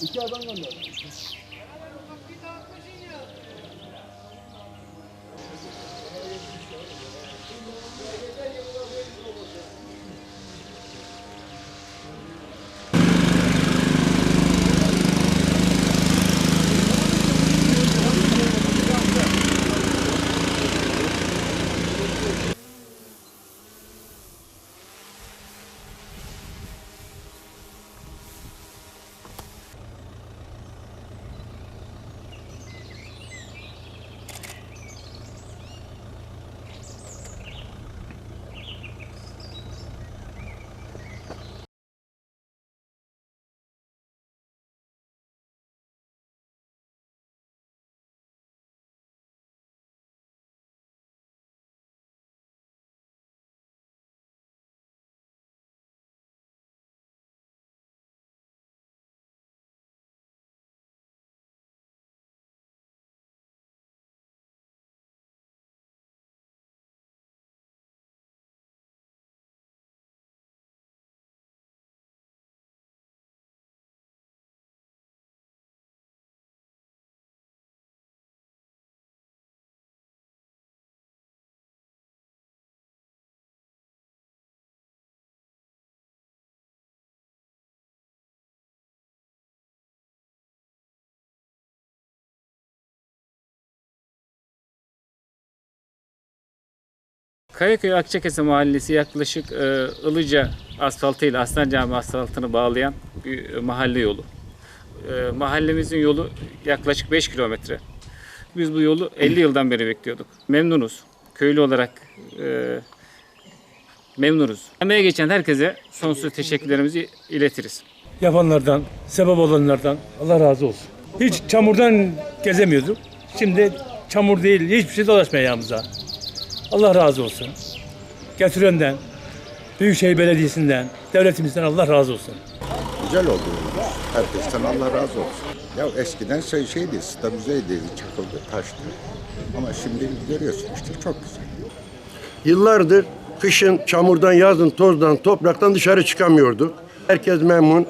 İki adam gönderdim. Kayaköy Akçakese Mahallesi yaklaşık e, Ilıca asfaltı ile Aslan Cami asfaltını bağlayan bir e, mahalle yolu. E, mahallemizin yolu yaklaşık 5 kilometre. Biz bu yolu 50 yıldan beri bekliyorduk. Memnunuz. Köylü olarak e, memnunuz. Emeğe geçen herkese sonsuz teşekkürlerimizi iletiriz. yapanlardan, sebep olanlardan Allah razı olsun. Hiç çamurdan gezemiyorduk. Şimdi çamur değil, hiçbir şey dolaşmıyor ayağımıza. Allah razı olsun. Getirenden, Büyükşehir Belediyesi'nden, devletimizden Allah razı olsun. Güzel oldu. Herkesten Allah razı olsun. Ya eskiden şey şeydi, stabilizeydi, çakıldı, taştı. Ama şimdi görüyorsun işte çok güzel. Yıllardır kışın çamurdan, yazın tozdan, topraktan dışarı çıkamıyorduk. Herkes memnun.